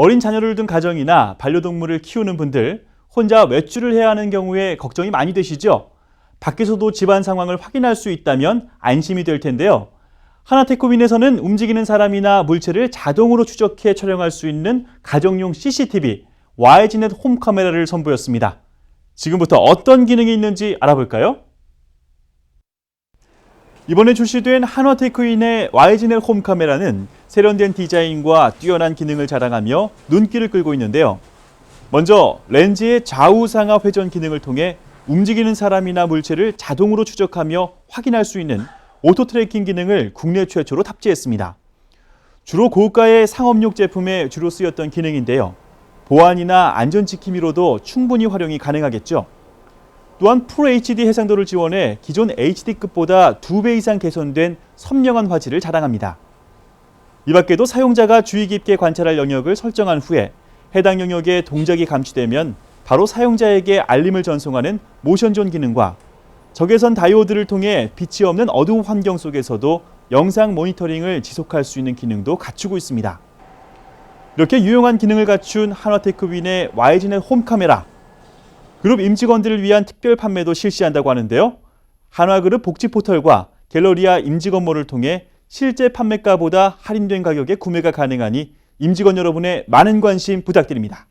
어린 자녀를 둔 가정이나 반려동물을 키우는 분들, 혼자 외출을 해야 하는 경우에 걱정이 많이 되시죠? 밖에서도 집안 상황을 확인할 수 있다면 안심이 될 텐데요. 하나테크빈에서는 움직이는 사람이나 물체를 자동으로 추적해 촬영할 수 있는 가정용 CCTV, YG넷 홈 카메라를 선보였습니다. 지금부터 어떤 기능이 있는지 알아볼까요? 이번에 출시된 한화테크인의 YG넷 홈 카메라는 세련된 디자인과 뛰어난 기능을 자랑하며 눈길을 끌고 있는데요. 먼저 렌즈의 좌우상하 회전 기능을 통해 움직이는 사람이나 물체를 자동으로 추적하며 확인할 수 있는 오토 트래킹 기능을 국내 최초로 탑재했습니다. 주로 고가의 상업용 제품에 주로 쓰였던 기능인데요. 보안이나 안전 지킴이로도 충분히 활용이 가능하겠죠. 또한 프로 HD 해상도를 지원해 기존 HD급보다 2배 이상 개선된 선명한 화질을 자랑합니다. 이 밖에도 사용자가 주의 깊게 관찰할 영역을 설정한 후에 해당 영역에 동작이 감지되면 바로 사용자에게 알림을 전송하는 모션존 기능과 적외선 다이오드를 통해 빛이 없는 어두운 환경 속에서도 영상 모니터링을 지속할 수 있는 기능도 갖추고 있습니다. 이렇게 유용한 기능을 갖춘 한화테크윈의 YG넷 홈 카메라 그룹 임직원들을 위한 특별 판매도 실시한다고 하는데요. 한화그룹 복지 포털과 갤러리아 임직원몰을 통해 실제 판매가보다 할인된 가격에 구매가 가능하니 임직원 여러분의 많은 관심 부탁드립니다.